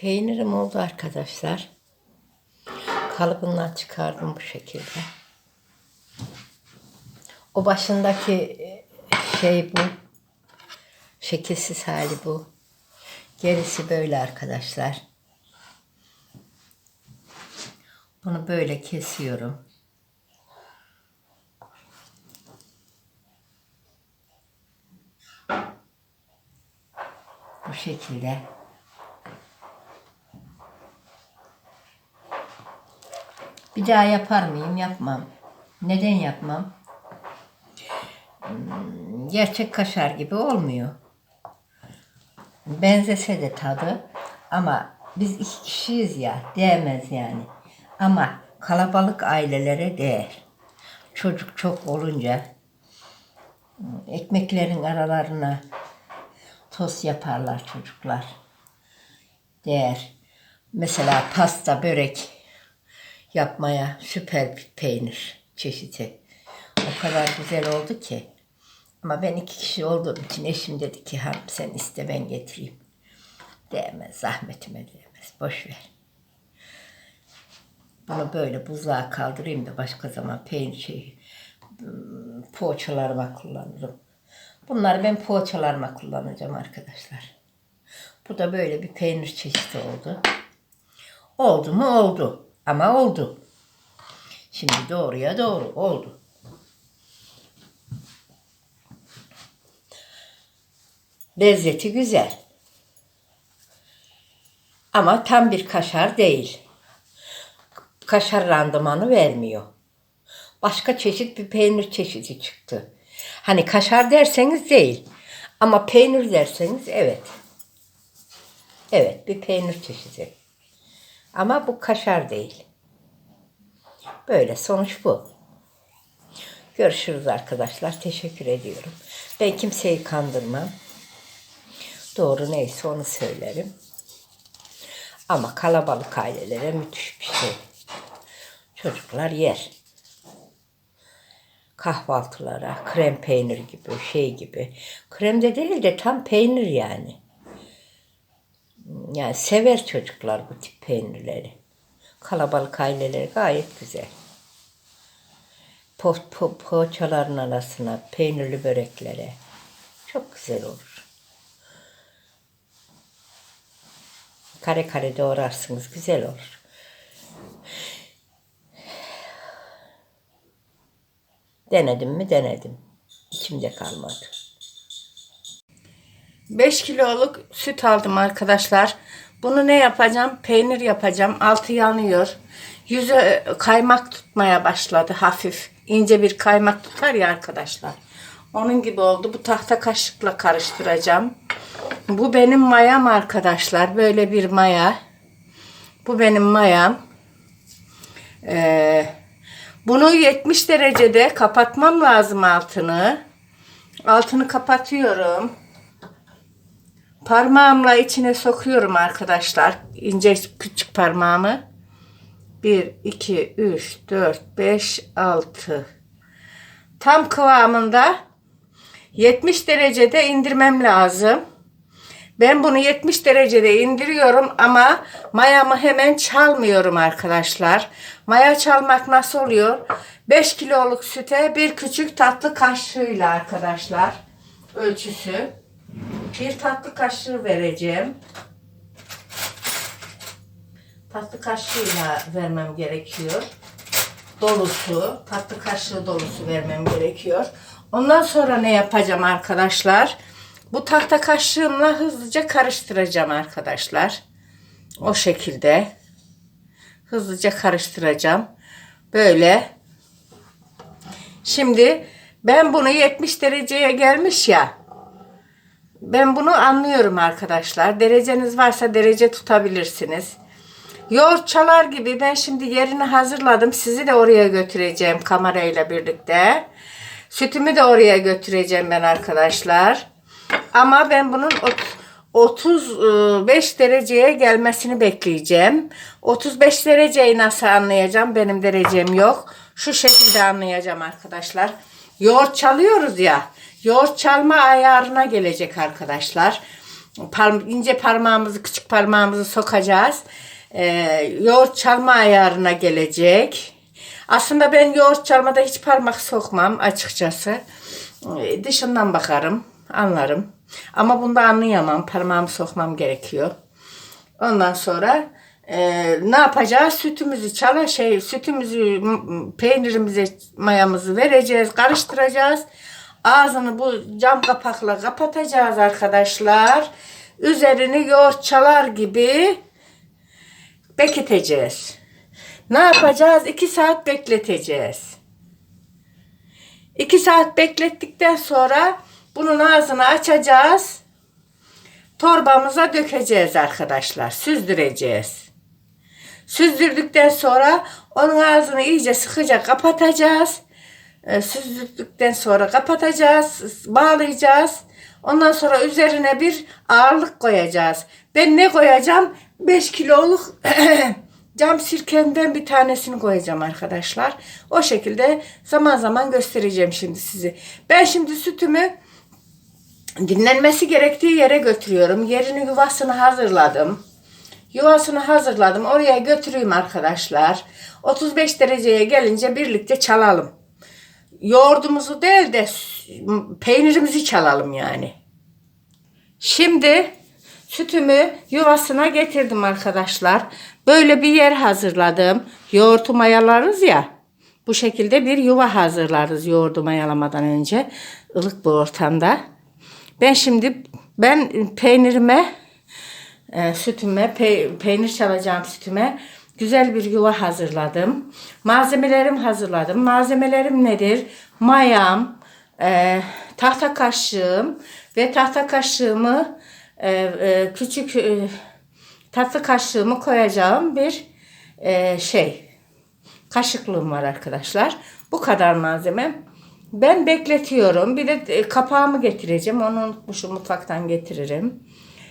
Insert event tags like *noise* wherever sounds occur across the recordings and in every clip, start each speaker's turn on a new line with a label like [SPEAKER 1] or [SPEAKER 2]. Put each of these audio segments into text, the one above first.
[SPEAKER 1] Peynirim oldu arkadaşlar. Kalıbından çıkardım bu şekilde. O başındaki e, şey bu. Şekilsiz hali bu. Gerisi böyle arkadaşlar. Bunu böyle kesiyorum. Bu şekilde. Bir daha yapar mıyım? Yapmam. Neden yapmam? Hmm, Gerçek kaşar gibi olmuyor. Benzese de tadı ama biz iki kişiyiz ya değmez yani. Ama kalabalık ailelere değer. Çocuk çok olunca hmm, ekmeklerin aralarına tost yaparlar çocuklar. Değer. Mesela pasta, börek yapmaya süper bir peynir çeşidi. O kadar güzel oldu ki. Ama ben iki kişi olduğum için eşim dedi ki hanım sen iste ben getireyim. Değmez zahmetime değmez. Boş ver. Bunu böyle buzluğa kaldırayım da başka zaman peynir şeyi hmm, poğaçalarıma kullanırım. Bunları ben poğaçalarıma kullanacağım arkadaşlar. Bu da böyle bir peynir çeşidi oldu. Oldu mu oldu. Ama oldu. Şimdi doğruya doğru oldu. Lezzeti güzel. Ama tam bir kaşar değil. Kaşar randımanı vermiyor. Başka çeşit bir peynir çeşidi çıktı. Hani kaşar derseniz değil. Ama peynir derseniz evet. Evet bir peynir çeşidi. Ama bu kaşar değil. Böyle sonuç bu. Görüşürüz arkadaşlar. Teşekkür ediyorum. Ben kimseyi kandırmam. Doğru neyse onu söylerim. Ama kalabalık ailelere müthiş bir şey. Çocuklar yer. Kahvaltılara, krem peynir gibi, şey gibi. Krem de değil de tam peynir yani. Yani sever çocuklar bu tip peynirleri. Kalabalık aileleri gayet güzel. Po, po, poğaçaların arasına, peynirli böreklere. Çok güzel olur. Kare kare doğrarsınız, güzel olur. Denedim mi denedim. İçimde kalmadı. 5 kiloluk süt aldım arkadaşlar. Bunu ne yapacağım? Peynir yapacağım. Altı yanıyor. Yüzü e, kaymak tutmaya başladı hafif. İnce bir kaymak tutar ya arkadaşlar. Onun gibi oldu. Bu tahta kaşıkla karıştıracağım. Bu benim mayam arkadaşlar. Böyle bir maya. Bu benim mayam. Ee, bunu 70 derecede kapatmam lazım altını. Altını kapatıyorum. Parmağımla içine sokuyorum arkadaşlar. İnce küçük parmağımı. 1, 2, 3, 4, 5, 6. Tam kıvamında 70 derecede indirmem lazım. Ben bunu 70 derecede indiriyorum ama mayamı hemen çalmıyorum arkadaşlar. Maya çalmak nasıl oluyor? 5 kiloluk süte bir küçük tatlı kaşığıyla arkadaşlar. Ölçüsü. Bir tatlı kaşığı vereceğim. Tatlı kaşığıyla vermem gerekiyor. Dolusu, tatlı kaşığı dolusu vermem gerekiyor. Ondan sonra ne yapacağım arkadaşlar? Bu tahta kaşığımla hızlıca karıştıracağım arkadaşlar. O şekilde. Hızlıca karıştıracağım. Böyle. Şimdi ben bunu 70 dereceye gelmiş ya. Ben bunu anlıyorum arkadaşlar. Dereceniz varsa derece tutabilirsiniz. Yoğurt çalar gibi ben şimdi yerini hazırladım. Sizi de oraya götüreceğim kamerayla birlikte. Sütümü de oraya götüreceğim ben arkadaşlar. Ama ben bunun ot- 35 dereceye gelmesini bekleyeceğim. 35 dereceyi nasıl anlayacağım? Benim derecem yok. Şu şekilde anlayacağım arkadaşlar. Yoğurt çalıyoruz ya. Yoğurt çalma ayarına gelecek arkadaşlar. Par- ince parmağımızı, küçük parmağımızı sokacağız. Ee, yoğurt çalma ayarına gelecek. Aslında ben yoğurt çalmada hiç parmak sokmam açıkçası. Ee, dışından bakarım, anlarım. Ama bunda anlayamam. Parmağımı sokmam gerekiyor. Ondan sonra e, ne yapacağız? Sütümüzü çala şey sütümüzü peynirimize mayamızı vereceğiz, karıştıracağız. Ağzını bu cam kapakla kapatacağız arkadaşlar. Üzerini yoğurt çalar gibi bekleteceğiz. Ne yapacağız? 2 saat bekleteceğiz. 2 saat beklettikten sonra bunun ağzını açacağız torbamıza dökeceğiz arkadaşlar. Süzdüreceğiz. Süzdürdükten sonra onun ağzını iyice sıkıca kapatacağız. Ee, Süzdürdükten sonra kapatacağız, bağlayacağız. Ondan sonra üzerine bir ağırlık koyacağız. Ben ne koyacağım? 5 kiloluk *clears throat* cam sirkemden bir tanesini koyacağım arkadaşlar. O şekilde zaman zaman göstereceğim şimdi sizi. Ben şimdi sütümü dinlenmesi gerektiği yere götürüyorum. Yerini yuvasını hazırladım. Yuvasını hazırladım. Oraya götüreyim arkadaşlar. 35 dereceye gelince birlikte çalalım. Yoğurdumuzu değil de peynirimizi çalalım yani. Şimdi sütümü yuvasına getirdim arkadaşlar. Böyle bir yer hazırladım. Yoğurtu mayalarız ya. Bu şekilde bir yuva hazırlarız yoğurdu mayalamadan önce. ılık bir ortamda. Ben şimdi ben peynirime e, sütüme pe- peynir çalacağım sütüme güzel bir yuva hazırladım. Malzemelerim hazırladım. Malzemelerim nedir? Mayam, e, tahta kaşığım ve tahta kaşığımı e, e, küçük e, tatlı kaşığımı koyacağım bir e, şey kaşıklığım var arkadaşlar. Bu kadar malzemem. Ben bekletiyorum. Bir de e, kapağımı getireceğim. Onu unutmuşum mutfaktan getiririm.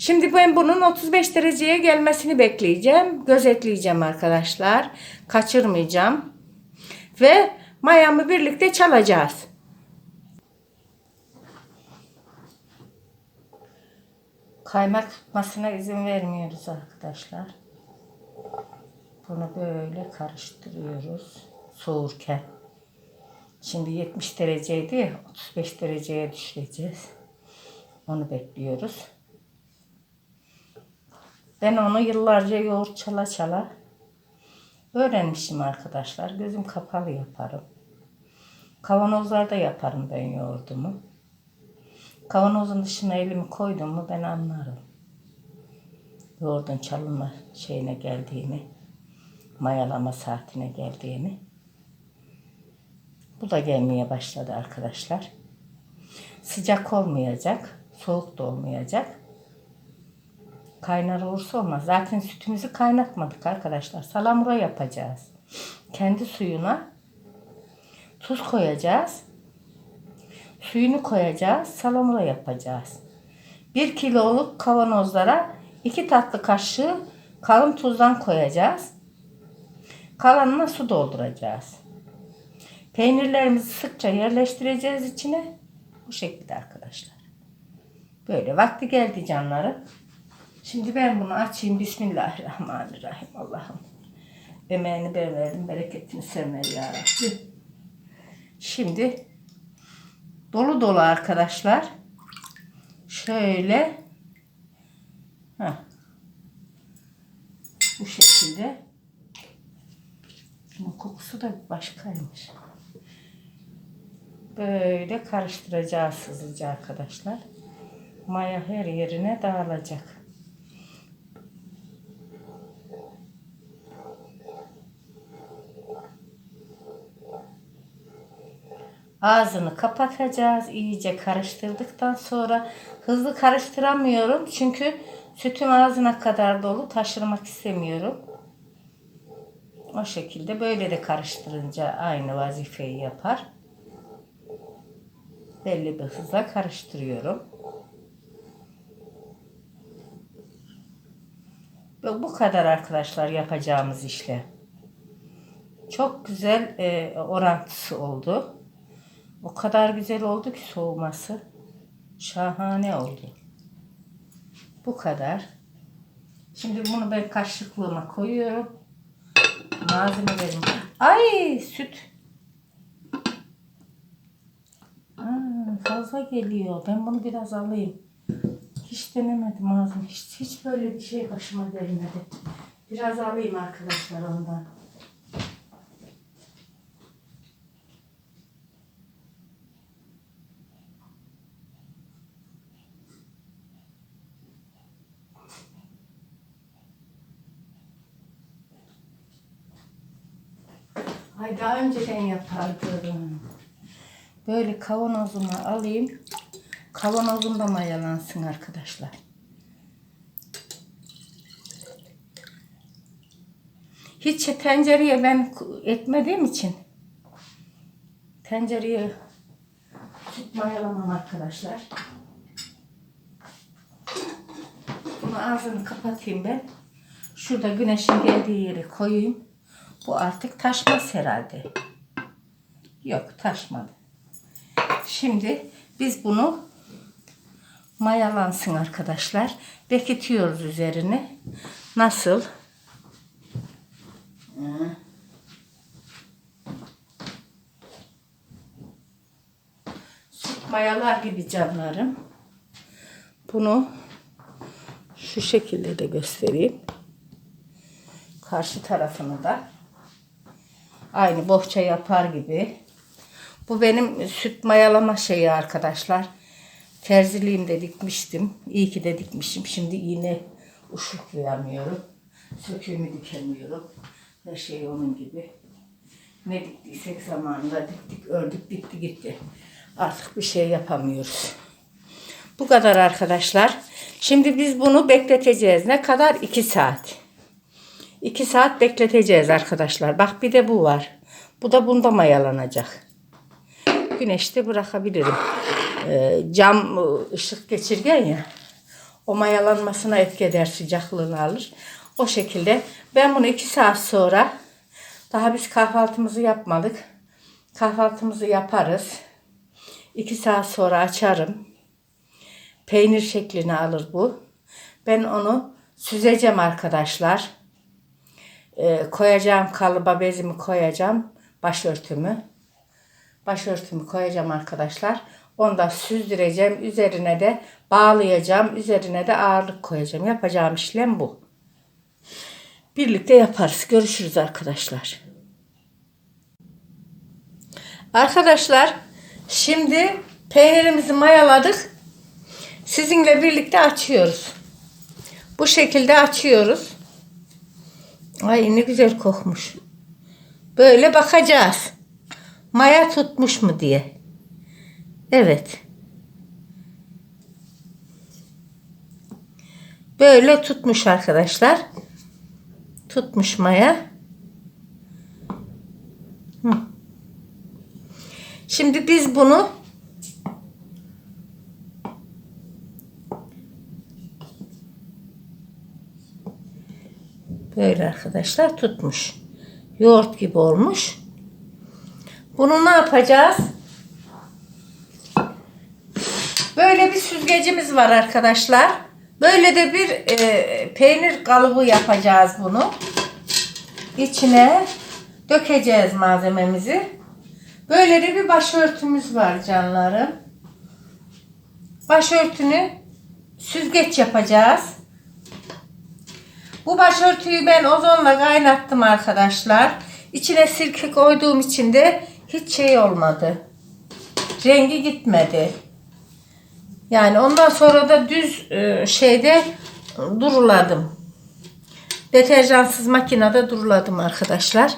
[SPEAKER 1] Şimdi ben bunun 35 dereceye gelmesini bekleyeceğim. Gözetleyeceğim arkadaşlar. Kaçırmayacağım. Ve mayamı birlikte çalacağız. Kaymak tutmasına izin vermiyoruz arkadaşlar. Bunu böyle karıştırıyoruz soğurken. Şimdi 70 dereceydi ya 35 dereceye düşüreceğiz. Onu bekliyoruz. Ben onu yıllarca yoğurt çala çala öğrenmişim arkadaşlar. Gözüm kapalı yaparım. Kavanozlarda yaparım ben yoğurdumu. Kavanozun dışına elimi koydum mu ben anlarım. Yoğurdun çalınma şeyine geldiğini, mayalama saatine geldiğini. Bu da gelmeye başladı arkadaşlar. Sıcak olmayacak, soğuk da olmayacak. Kaynar olursa olmaz. Zaten sütümüzü kaynatmadık arkadaşlar. Salamura yapacağız. Kendi suyuna tuz koyacağız. Suyunu koyacağız. Salamura yapacağız. 1 kiloluk kavanozlara 2 tatlı kaşığı kalın tuzdan koyacağız. Kalanına su dolduracağız. Peynirlerimizi sıkça yerleştireceğiz içine. Bu şekilde arkadaşlar. Böyle vakti geldi canları. Şimdi ben bunu açayım. Bismillahirrahmanirrahim. Allah'ım. Emeğini ben verdim. Bereketini sen ver ya Rabbi. Şimdi dolu dolu arkadaşlar. Şöyle Heh. bu şekilde bunun kokusu da başkaymış. Böyle karıştıracağız hızlıca arkadaşlar. Maya her yerine dağılacak. Ağzını kapatacağız. iyice karıştırdıktan sonra hızlı karıştıramıyorum. Çünkü sütüm ağzına kadar dolu taşırmak istemiyorum. O şekilde böyle de karıştırınca aynı vazifeyi yapar. Belli bir hızla karıştırıyorum. Ve bu kadar arkadaşlar yapacağımız işlem. Çok güzel e, orantısı oldu. O kadar güzel oldu ki soğuması. Şahane oldu. Bu kadar. Şimdi bunu ben kaşıklığıma koyuyorum. Malzemelerim. Ay süt. Aa, fazla geliyor. Ben bunu biraz alayım. Hiç denemedim ağzım. Hiç, hiç böyle bir şey başıma gelmedi. Biraz alayım arkadaşlar ondan. Ay daha önceden yapardım. Böyle kavanozumu alayım. Kavanozum da mayalansın arkadaşlar. Hiç tencereye ben etmediğim için tencereye süt mayalamam arkadaşlar. Bunu ağzını kapatayım ben. Şurada güneşin geldiği yere koyayım. Bu artık taşmaz herhalde. Yok taşmadı. Şimdi biz bunu mayalansın arkadaşlar. Bekitiyoruz üzerine. Nasıl? Süt mayalar gibi canlarım. Bunu şu şekilde de göstereyim. Karşı tarafını da aynı bohça yapar gibi. Bu benim süt mayalama şeyi arkadaşlar. Terziliğimde dikmiştim. İyi ki de dikmişim. Şimdi iğne uşuklayamıyorum. Söküğümü dikemiyorum. Her şey onun gibi. Ne diktiysek zamanında diktik, ördük, bitti gitti. Artık bir şey yapamıyoruz. Bu kadar arkadaşlar. Şimdi biz bunu bekleteceğiz. Ne kadar? 2 saat. 2 saat bekleteceğiz arkadaşlar. Bak bir de bu var. Bu da bunda mayalanacak. Güneşte bırakabilirim. Ee, cam ı, ışık geçirgen ya. O mayalanmasına etki eder sıcaklığını alır. O şekilde ben bunu 2 saat sonra daha biz kahvaltımızı yapmadık. Kahvaltımızı yaparız. 2 saat sonra açarım. Peynir şeklini alır bu. Ben onu süzeceğim arkadaşlar. Ee, koyacağım kalıba bezimi koyacağım. Başörtümü. Başörtümü koyacağım arkadaşlar. Onu da süzdüreceğim. Üzerine de bağlayacağım. Üzerine de ağırlık koyacağım. Yapacağım işlem bu. Birlikte yaparız. Görüşürüz arkadaşlar. Arkadaşlar şimdi peynirimizi mayaladık. Sizinle birlikte açıyoruz. Bu şekilde açıyoruz. Ay ne güzel kokmuş. Böyle bakacağız. Maya tutmuş mu diye. Evet. Böyle tutmuş arkadaşlar. Tutmuş maya. Hı. Şimdi biz bunu Böyle arkadaşlar tutmuş. Yoğurt gibi olmuş. Bunu ne yapacağız? Böyle bir süzgecimiz var arkadaşlar. Böyle de bir e, peynir kalıbı yapacağız bunu. İçine dökeceğiz malzememizi. Böyle de bir başörtümüz var canlarım. Başörtünü süzgeç yapacağız. Bu başörtüyü ben ozonla kaynattım arkadaşlar. İçine sirke koyduğum için de hiç şey olmadı. Rengi gitmedi. Yani ondan sonra da düz e, şeyde duruladım. Deterjansız makinede duruladım arkadaşlar.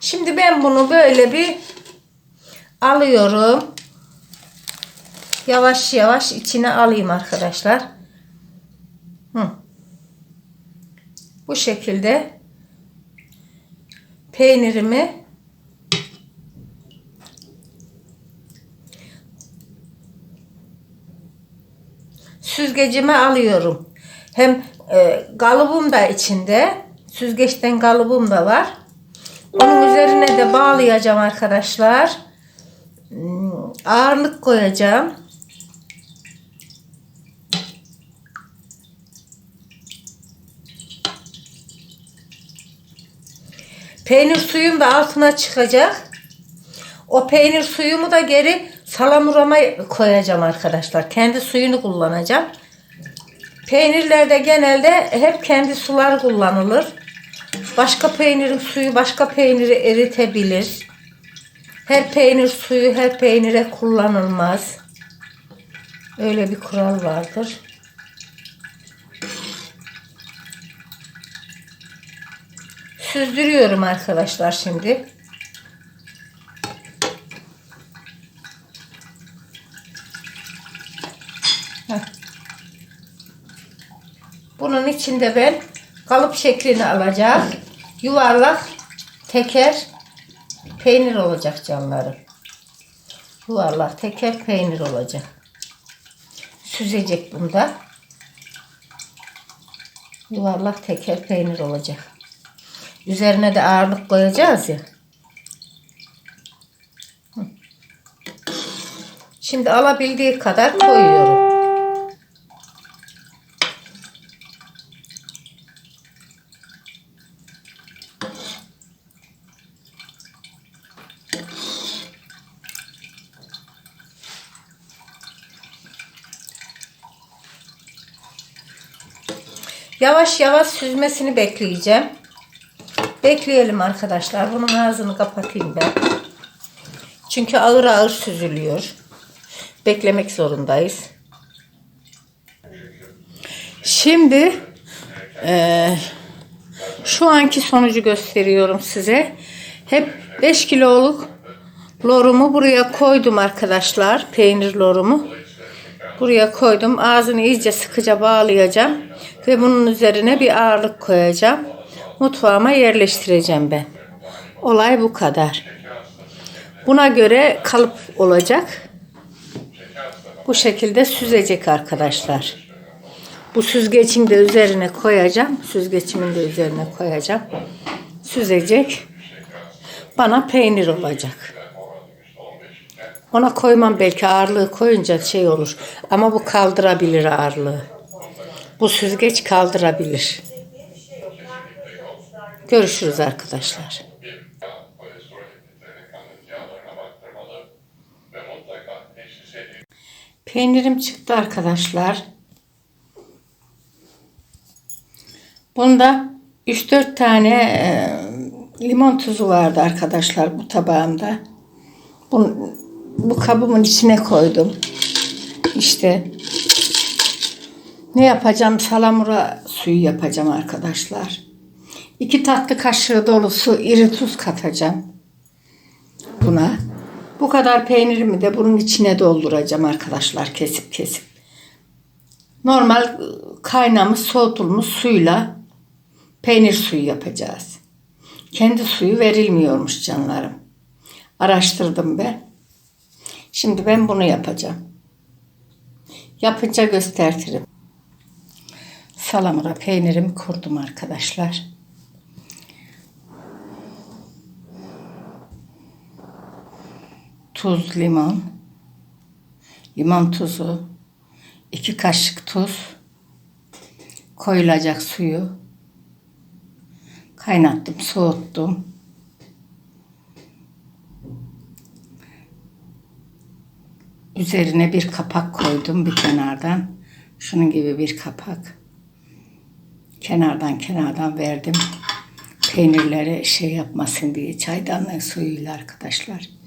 [SPEAKER 1] Şimdi ben bunu böyle bir alıyorum. Yavaş yavaş içine alayım arkadaşlar. Hı. Bu şekilde peynirimi süzgecime alıyorum. Hem e, kalıbım da içinde. Süzgeçten kalıbım da var. Onun üzerine de bağlayacağım arkadaşlar. Hmm, Ağırlık koyacağım. Peynir suyum da altına çıkacak. O peynir suyumu da geri salamurama koyacağım arkadaşlar. Kendi suyunu kullanacağım. Peynirlerde genelde hep kendi sular kullanılır. Başka peynirin suyu başka peyniri eritebilir. Her peynir suyu her peynire kullanılmaz. Öyle bir kural vardır. Süzdürüyorum arkadaşlar şimdi. Bunun içinde ben kalıp şeklini alacağım. Yuvarlak teker peynir olacak canlarım. Yuvarlak teker peynir olacak. Süzecek bunda. Yuvarlak teker peynir olacak. Üzerine de ağırlık koyacağız ya. Şimdi alabildiği kadar koyuyorum. Yavaş yavaş süzmesini bekleyeceğim. Bekleyelim arkadaşlar. Bunun ağzını kapatayım ben. Çünkü ağır ağır süzülüyor. Beklemek zorundayız. Şimdi eee, şu anki sonucu gösteriyorum size. Hep 5 kiloluk lorumu buraya koydum arkadaşlar. Peynir lorumu. Buraya koydum. Ağzını iyice sıkıca bağlayacağım. Ve bunun üzerine bir ağırlık koyacağım. Mutfağıma yerleştireceğim ben. Olay bu kadar. Buna göre kalıp olacak. Bu şekilde süzecek arkadaşlar. Bu süzgecin de üzerine koyacağım. Süzgecimin de üzerine koyacağım. Süzecek. Bana peynir olacak. Ona koymam belki ağırlığı koyunca şey olur. Ama bu kaldırabilir ağırlığı. Bu süzgeç kaldırabilir. Görüşürüz arkadaşlar. Peynirim çıktı arkadaşlar. Bunda 3-4 tane e, limon tuzu vardı arkadaşlar bu tabağımda. Bu, bu kabımın içine koydum. İşte ne yapacağım? Salamura suyu yapacağım arkadaşlar. 2 tatlı kaşığı dolusu iri tuz katacağım buna. Bu kadar peynirimi de bunun içine dolduracağım arkadaşlar kesip kesip. Normal kaynamış soğutulmuş suyla peynir suyu yapacağız. Kendi suyu verilmiyormuş canlarım. Araştırdım ben. Şimdi ben bunu yapacağım. Yapınca gösteririm. Salamura peynirimi kurdum arkadaşlar. Tuz, limon. Limon tuzu. iki kaşık tuz. Koyulacak suyu. Kaynattım, soğuttum. Üzerine bir kapak koydum bir kenardan. Şunun gibi bir kapak. Kenardan kenardan verdim. Peynirleri şey yapmasın diye çaydanlık suyuyla arkadaşlar.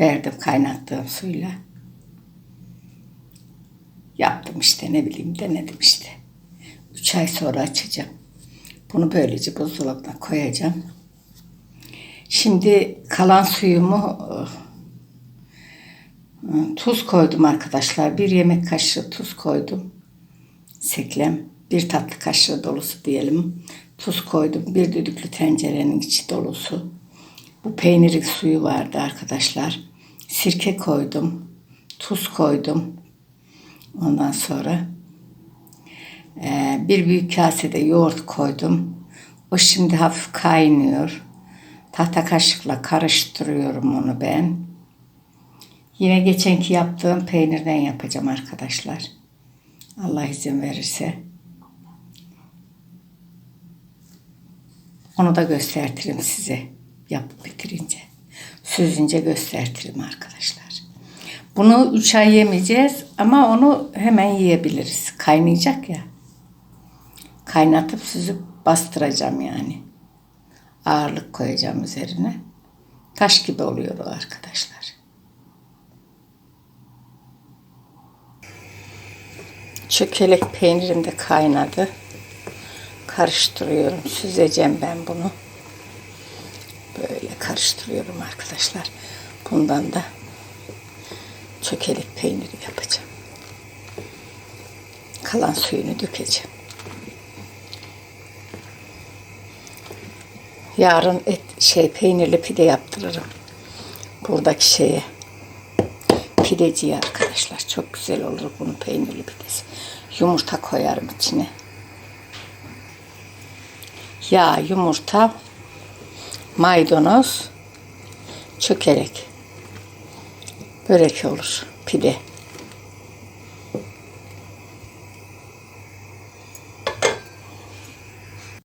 [SPEAKER 1] Verdim kaynattığım suyla. Yaptım işte ne bileyim denedim işte. Üç ay sonra açacağım. Bunu böylece buzdolabına koyacağım. Şimdi kalan suyumu e, tuz koydum arkadaşlar. Bir yemek kaşığı tuz koydum. Seklem. Bir tatlı kaşığı dolusu diyelim. Tuz koydum. Bir düdüklü tencerenin içi dolusu. Bu peynirin suyu vardı arkadaşlar. Sirke koydum. Tuz koydum. Ondan sonra e, bir büyük kasede yoğurt koydum. O şimdi hafif kaynıyor. Tahta kaşıkla karıştırıyorum onu ben. Yine geçenki yaptığım peynirden yapacağım arkadaşlar. Allah izin verirse. Onu da göstertirim size yapıp bitirince. Süzünce göstertirim arkadaşlar. Bunu 3 ay yemeyeceğiz ama onu hemen yiyebiliriz. Kaynayacak ya. Kaynatıp süzüp bastıracağım yani. Ağırlık koyacağım üzerine. Taş gibi oluyor o arkadaşlar. Çökelek peynirim de kaynadı. Karıştırıyorum. Süzeceğim ben bunu. Böyle karıştırıyorum arkadaşlar. Bundan da çökelek peyniri yapacağım. Kalan suyunu dökeceğim. Yarın et şey peynirli pide yaptırırım. Buradaki şeye. Pideciye arkadaşlar. Çok güzel olur bunun peynirli pidesi. Yumurta koyarım içine. Yağ, yumurta, maydanoz, çökelek. Börek olur, pide.